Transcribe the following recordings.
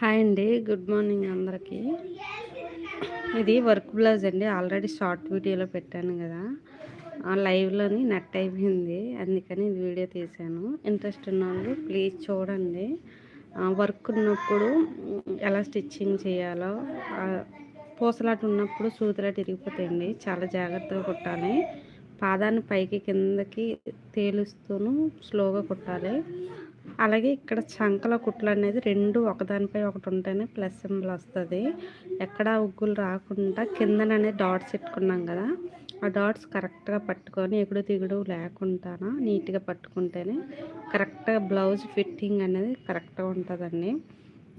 Hi అండి. Good morning అందరికీ. ఇది వర్క్ బ్లౌజ్ అండి. ఆల్రెడీ షార్ట్ వీడియోలో పెట్టాను కదా. ఆ లైవ్లోని నెట్ అయిపోయింది. అందుకని ఇది వీడియో తీశాను. ఇంట్రెస్ట్ ఉన్న వాళ్ళు ప్లీజ్ చూడండి. వర్క్ ఉన్నప్పుడు ఎలా స్టిచ్చింగ్ చేయాలో పూసలాట ఉన్నప్పుడు సూదిలాట ఇరిగిపోతాయండి. చాలా జాగ్రత్తగా కుట్టాలి. పాదాన్ని పైకి కిందకి తేలుస్తూను స్లోగా కుట్టాలి. అలాగే ఇక్కడ చంకల కుట్లు అనేది రెండు ఒకదానిపై ఒకటి ఉంటేనే ప్లస్ సింబల్ వస్తుంది. ఎక్కడ ఉగ్గులు రాకుండా కిందననే డాట్స్ పెట్టుకున్నాం కదా ఆ డాట్స్ కరెక్ట్గా పట్టుకొని ఎగుడు దిగుడు లేకుండా నీట్గా పట్టుకుంటేనే కరెక్ట్గా బ్లౌజ్ ఫిట్టింగ్ అనేది కరెక్ట్గా ఉంటుందండి.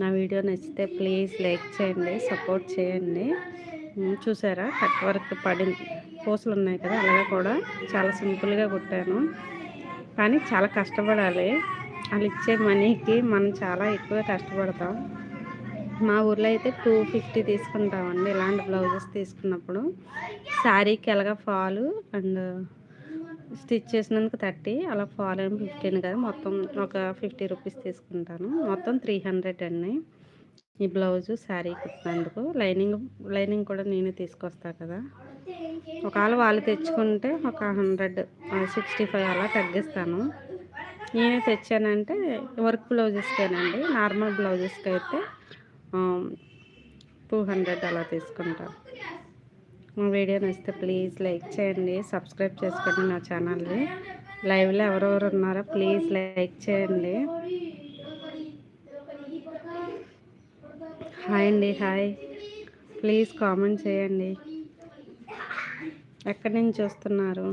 నా వీడియో నచ్చితే ప్లీజ్ లైక్ చేయండి సపోర్ట్ చేయండి. చూసారా? కట్ వర్క్ పడింది పూసలు ఉన్నాయి కదా అలాగే కూడా చాలా సింపుల్గా కుట్టాను. కానీ చాలా కష్టపడాలి. వాళ్ళు ఇచ్చే మనీకి మనం చాలా ఎక్కువ కష్టపడతాం. మా ఊర్లో అయితే టూ ఫిఫ్టీ తీసుకుంటామండి ఇలాంటి బ్లౌజెస్ తీసుకున్నప్పుడు. శారీకి ఎలాగ ఫాలు అండ్ స్టిచ్ చేసినందుకు థర్టీ అలా ఫాల్ అని ఫిఫ్టీన్ కదా. మొత్తం ఒక ఫిఫ్టీ రూపీస్ తీసుకుంటాను. మొత్తం త్రీ హండ్రెడ్ అండి ఈ బ్లౌజు శారీ కుట్టినందుకు. లైనింగ్ లైనింగ్ కూడా నేనే తీసుకొస్తాను కదా. ఒకవేళ వాళ్ళు తెచ్చుకుంటే ఒక హండ్రెడ్ సిక్స్టీ ఫైవ్ అలా తగ్గిస్తాను. నేనే తెచ్చానంటే వర్క్ బ్లౌజెస్కేనండి నార్మల్ బ్లౌజెస్కి అయితే టూ హండ్రెడ్ అలా తీసుకుంటాను మా వీడియో నచ్చితే ప్లీజ్ లైక్ చేయండి సబ్స్క్రైబ్ చేసుకోండి నా ఛానల్ని. లైవ్లో ఎవరెవరు ఉన్నారో ప్లీజ్ లైక్ చేయండి. హాయ్ అండి హాయ్. ప్లీజ్ కామెంట్ చేయండి. ఎక్కడి నుంచి చూస్తున్నారు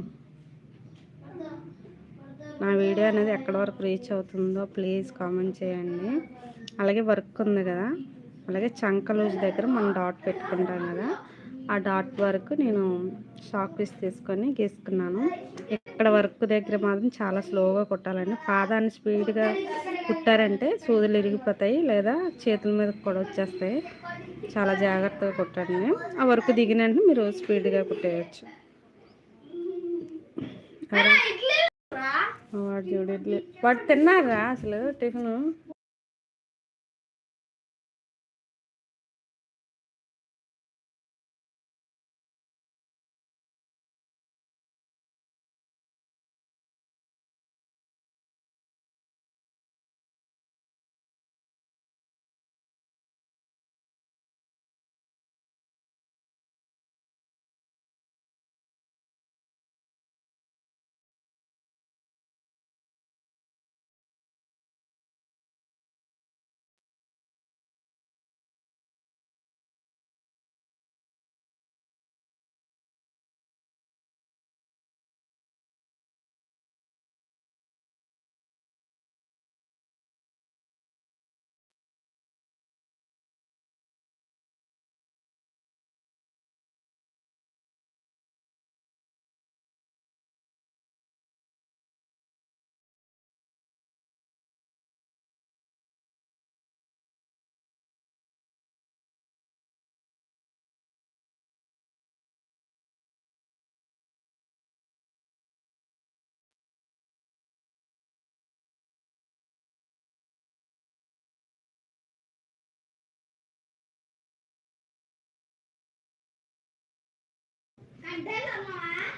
నా వీడియో అనేది ఎక్కడి వరకు రీచ్ అవుతుందో ప్లీజ్ కామెంట్ చేయండి. అలాగే వర్క్ ఉంది కదా అలాగే చంక లూజ్ దగ్గర మనం డాట్ పెట్టుకుంటాం కదా ఆ డాట్ వరకు నేను షాక్ పీస్ తీసుకొని గీసుకున్నాను. ఇక్కడ వర్క్ దగ్గర మాత్రం చాలా స్లోగా కుట్టాలండి. పాదాన్ని స్పీడ్గా కుట్టారంటే సూదులు ఇరిగిపోతాయి లేదా చేతుల మీద కూడా వచ్చేస్తాయి. చాలా జాగ్రత్తగా కుట్టండి. ఆ వర్క్ దిగినంటే మీరు స్పీడ్గా కుట్టేయచ్చు. వాడు చూడట్లేదు వాడు తిన్నారా అసలు టిఫిన్.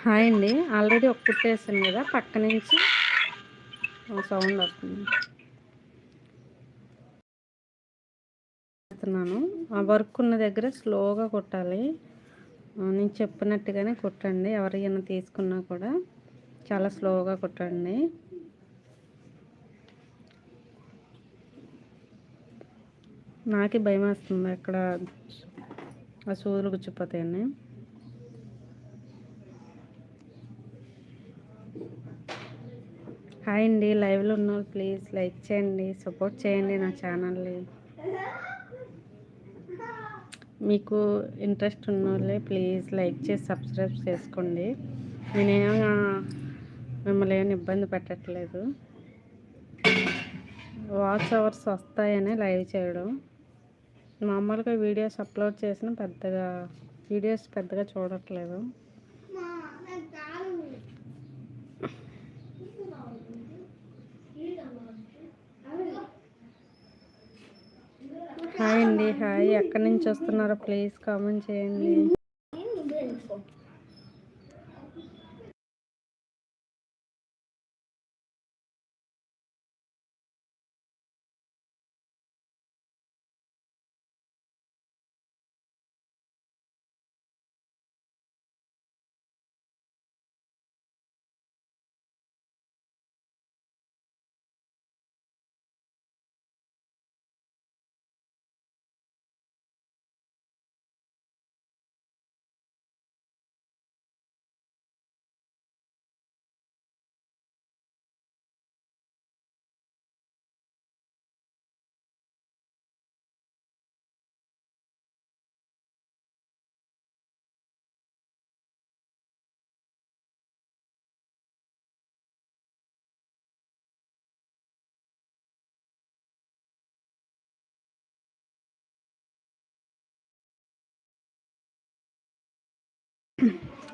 హాయ్ అండి. ఆల్రెడీ ఒక కుట్టేసాను కదా పక్క నుంచి సౌండ్ వస్తుంది. ఆ వర్క్ ఉన్న దగ్గర స్లోగా కొట్టాలి. నేను చెప్పినట్టుగానే కుట్టండి. ఎవరైనా తీసుకున్నా కూడా చాలా స్లోగా కుట్టండి. నాకే భయం వేస్తుంది అక్కడ ఆ సూదులు గుచ్చిపోతాయండి హాయ్ అండి లైవ్లో ఉన్న ప్లీజ్ లైక్ చేయండి సపోర్ట్ చేయండి నా ఛానల్ని. మీకు ఇంట్రెస్ట్ ఉన్న వాళ్ళే ప్లీజ్ లైక్ చేసి సబ్స్క్రైబ్ చేసుకోండి. నేనేమో మిమ్మల్ని ఏమైనా ఇబ్బంది పెట్టట్లేదు. వాచ్ అవర్స్ వస్తాయని లైవ్ చేయడం. మామూలుగా వీడియోస్ అప్లోడ్ చేసిన పెద్దగా వీడియోస్ పెద్దగా చూడట్లేదు. హాయ్ అండి హాయ్. ఎక్కడి నుంచి వస్తున్నారో ప్లీజ్ కామెంట్ చేయండి.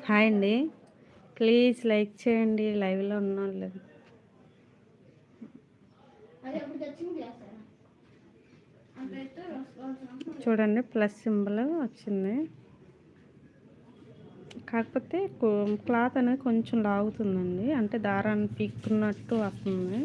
హాయ్ అండి. ప్లీజ్ లైక్ చేయండి లైవ్లో ఉన్న వాళ్ళు చూడండి ప్లస్ సింబల్ వచ్చింది. కాకపోతే క్లాత్ అనేది కొంచెం లాగుతుందండి. అంటే దారాన్ని పీక్కున్నట్టు వస్తుంది.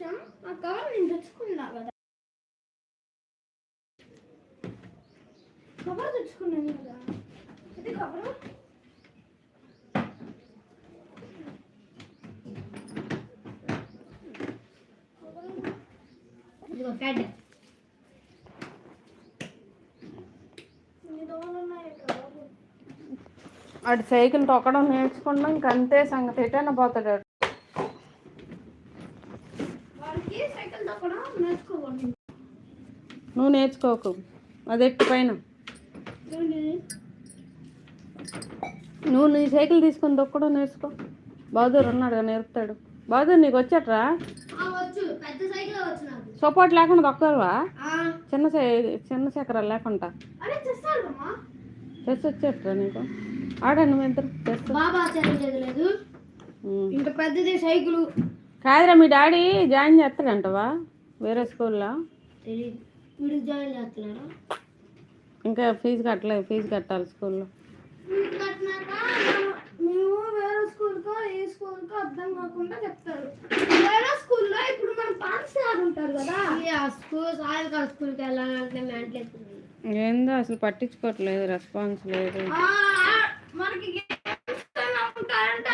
ఉమ్. ఆ కవర్ నేను తెచ్చుకున్నా కదా. కవర్ తెచ్చుకున్నాను కదా. ఇది కవర్? ఇదిగో ఫ్యాడ్ అటు సైకిల్ తొక్కడం నేర్చుకున్నాం ఇంక అంతే సంగతి. ఎటైనా పోతాడు ఆడు. వాడికి సైకిల్ తొక్కడం నేర్చుకోకూడదు నువ్వు నేర్చుకోకు. అది ఎట్టు పైన? నువ్వు నీ సైకిల్ తీసుకొని తొక్కడం నేర్చుకో. బహదూర్ ఉన్నాడు నేర్పుతాడు. బహదూర్ నీకు వచ్చాట్రా సపోర్ట్ లేకుండా ఆ, చిన్న సై- చిన్న చక్రాలు లేకుండా. చెస్ వచ్చేట్రా నీకు? ఆడండి మీ ఇద్దరు చెస్. ఇంత పెద్దది సైకిల్. కాదురా మీ డాడీ జాయిన్ చేస్తాడంటవా? వేరే స్కూల్లో? జాయిన్ చేస్తున్నారా ఇంకా ఫీజు కట్టలేదు ఫీజు కట్టాలి స్కూల్లో. కట్టినాక మేము వేరే స్కూల్కో ఈ స్కూల్కో అర్థం కాకుండా చెప్తారు. వేరే స్కూల్లో ఇప్పుడు మన పాఠశాల ఉంటారు కదా. ఆ స్కూల్ సాయంకాల స్కూల్కి వెళ్ళాలంటే మెంటల్ ఏందో అసలు పట్టించుకోవట్లేదు రెస్పాన్స్ లేదు. మనకి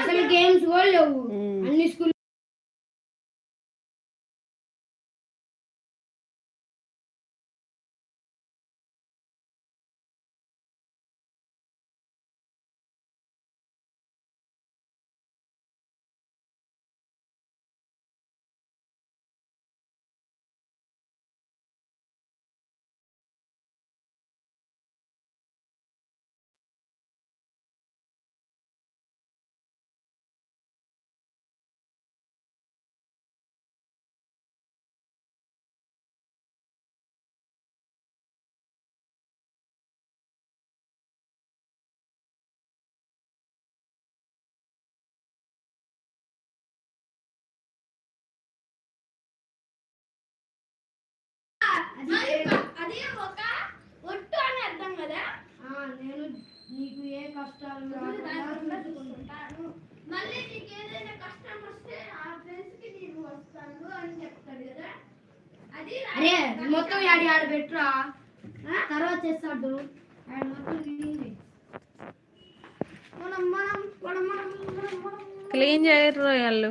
అసలు గేమ్స్ కూడా లేవు. అన్ని స్కూల్ అది ఒక ఒట్టు అని అర్థం కదా? నేను నీకు ఏ కష్టాలు రాకుండా చూసుకుంటాను. మళ్ళీ నీకు ఏదైనా కష్టం వస్తే ఆ ఫ్రెండ్స్కి నేను వస్తాను అని చెప్తాడు కదా? అది అరే మొత్తం యాడి ఆడ పెట్టురా. తర్వాత చేస్తాడు. ఆడ మొత్తం తిరిగింది మనం మనం మనం మనం మనం మనం. క్లీన్ చేయరు వాళ్ళు.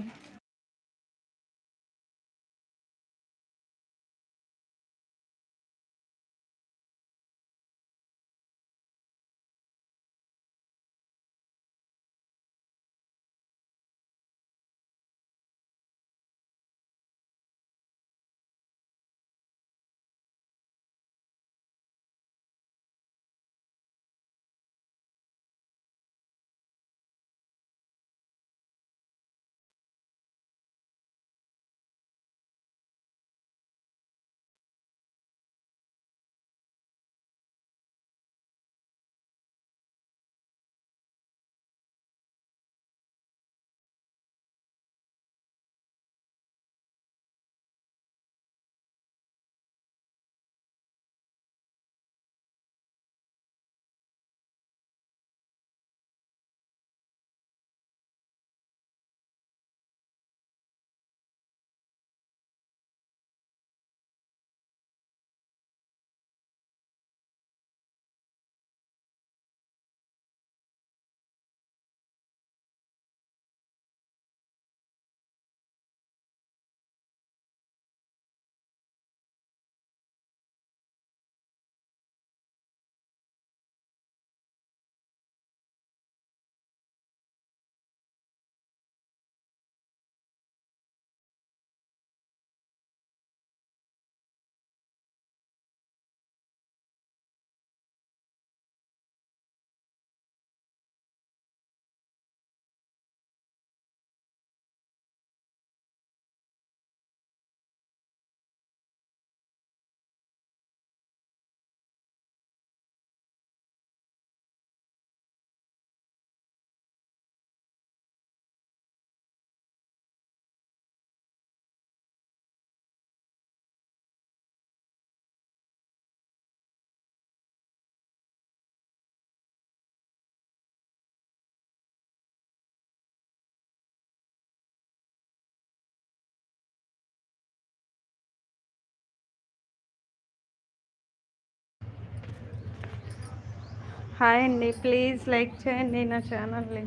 హాయ్ అండి ప్లీజ్ లైక్ చేయండి నా ఛానల్ని.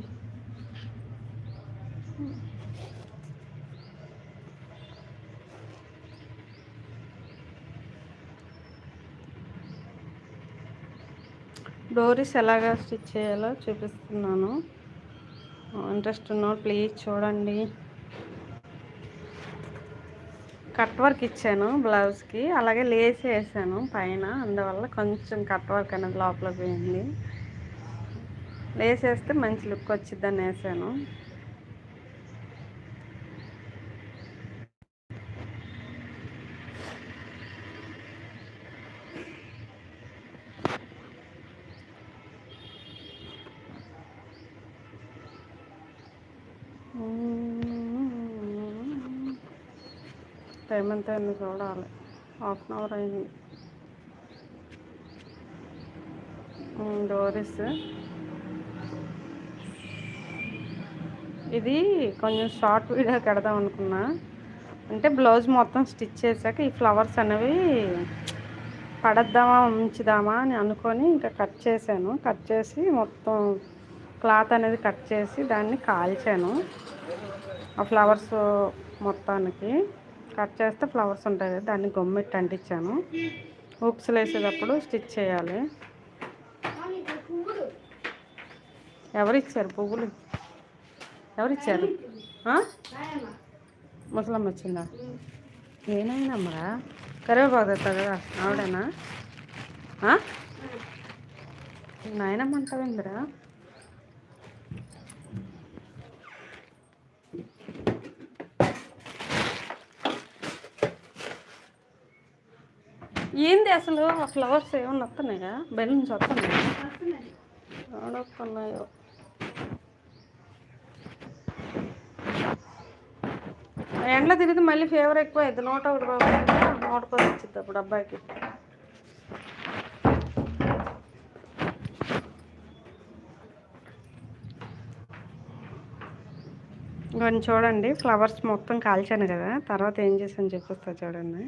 డోరీస్ ఎలాగా స్టిచ్ చేయాలో చూపిస్తున్నాను. ఇంట్రెస్ట్ ఉన్నా ప్లీజ్ చూడండి. కట్ వర్క్ ఇచ్చాను బ్లౌజ్కి. అలాగే లేస్ వేసాను పైన. అందువల్ల కొంచెం కట్ వర్క్ అనేది లోపలికి పోయింది. లేస్ వేస్తే మంచి లుక్ వచ్చిద్దని వేసాను. టైం ఎంత అయింది చూడాలి. హాఫ్ అన్ అవర్ అయింది. డోరీస్ ఇది కొంచెం షార్ట్ వీడియో పెడదాం అనుకున్నా. అంటే బ్లౌజ్ మొత్తం స్టిచ్ చేశాక ఈ ఫ్లవర్స్ అనేవి పడద్దామా ఉంచుదామా అని అనుకొని ఇంకా కట్ చేశాను. కట్ చేసి మొత్తం క్లాత్ అనేది కట్ చేసి దాన్ని కాల్చాను. ఆ ఫ్లవర్స్ మొత్తానికి. కట్ చేస్తే ఫ్లవర్స్ ఉంటాయి కదా దాన్ని గమ్మెట్టి అంటించాను. హుక్స్లు వేసేటప్పుడు స్టిచ్ చేయాలి. ఎవరిచ్చారు పువ్వులు? ఎవరిచ్చారు? ముసలమ్మ వచ్చిందా? నేనైనమ్మరా కరివేపాకు తెస్తా కదా ఆవిడేనా? ఆ? నాయనమ్మ అంటావేందిరా ఏంది అసలు? ఆ ఫ్లవర్స్ ఏమన్నా వస్తున్నాయా? బెలూన్స్ వస్తున్నాయా? ఆడొస్తున్నాయో ఎండలో తిరిగితే మళ్ళీ ఫీవర్ ఎక్కువ అవుతుంది నూట ఒకటి రూపాయలు నూట పది వచ్చింది అప్పుడు అబ్బాయికి. ఇంకొంచెం చూడండి. ఫ్లవర్స్ మొత్తం కాల్చాను కదా. తర్వాత ఏం చేసాను చెప్పొస్తా చూడండి.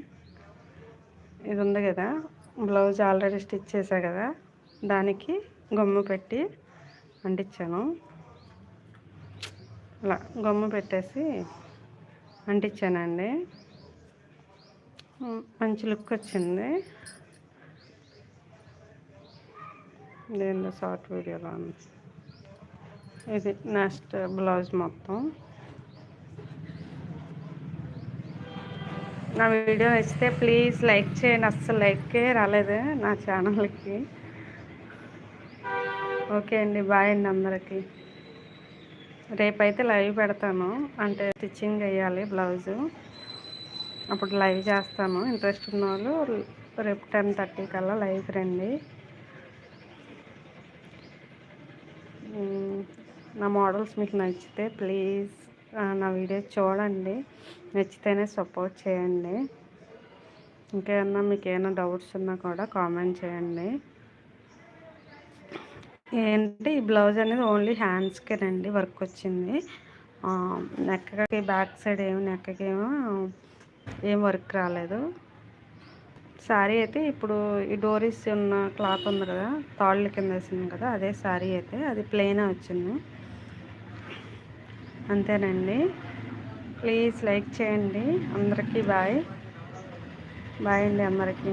ఇది ఉంది కదా. బ్లౌజ్ ఆల్రెడీ స్టిచ్ చేశా కదా. దానికి గమ్ము పెట్టి అంటించాను. అలా గమ్ము పెట్టేసి అంటించానండి. మంచి లుక్ వచ్చింది. దీనిలో షార్ట్ వీడియోలో ఉంది. ఇది నెక్స్ట్ బ్లౌజ్ మొత్తం. నా వీడియో నచ్చితే ప్లీజ్ లైక్ చేయండి. అస్సలు లైక్కే రాలేదు నా ఛానల్కి. ఓకే అండి బాయ్ అండి అందరికీ. రేపైతే లైవ్ పెడతాను. అంటే స్టిచ్చింగ్ వేయాలి బ్లౌజు. అప్పుడు లైవ్ చేస్తాను. ఇంట్రెస్ట్ ఉన్న వాళ్ళు రేపు టెన్ థర్టీ కల్లా లైవ్కి రండి. నా మోడల్స్ మీకు నచ్చితే ప్లీజ్. నా వీడియో చూడండి. నచ్చితేనే సపోర్ట్ చేయండి. ఇంకేమన్నా మీకు ఏమైనా డౌట్స్ ఉన్నా కూడా కామెంట్ చేయండి. ఏంటి ఈ బ్లౌజ్ అనేది ఓన్లీ హ్యాండ్స్కేనండి వర్క్ వచ్చింది. నెక్కకి బ్యాక్ సైడ్ ఏమి నెక్కకి ఏమో ఏం వర్క్ రాలేదు. శారీ అయితే ఇప్పుడు ఈ డోరీస్ ఉన్న క్లాత్ ఉంది కదా తాళ్ళు కింద వేసింది కదా అదే శారీ అయితే అది ప్లెయిన్ వచ్చింది. అంతేనండి. ప్లీజ్ లైక్ చేయండి. అందరికీ బాయ్. బాయ్ అండి అందరికీ.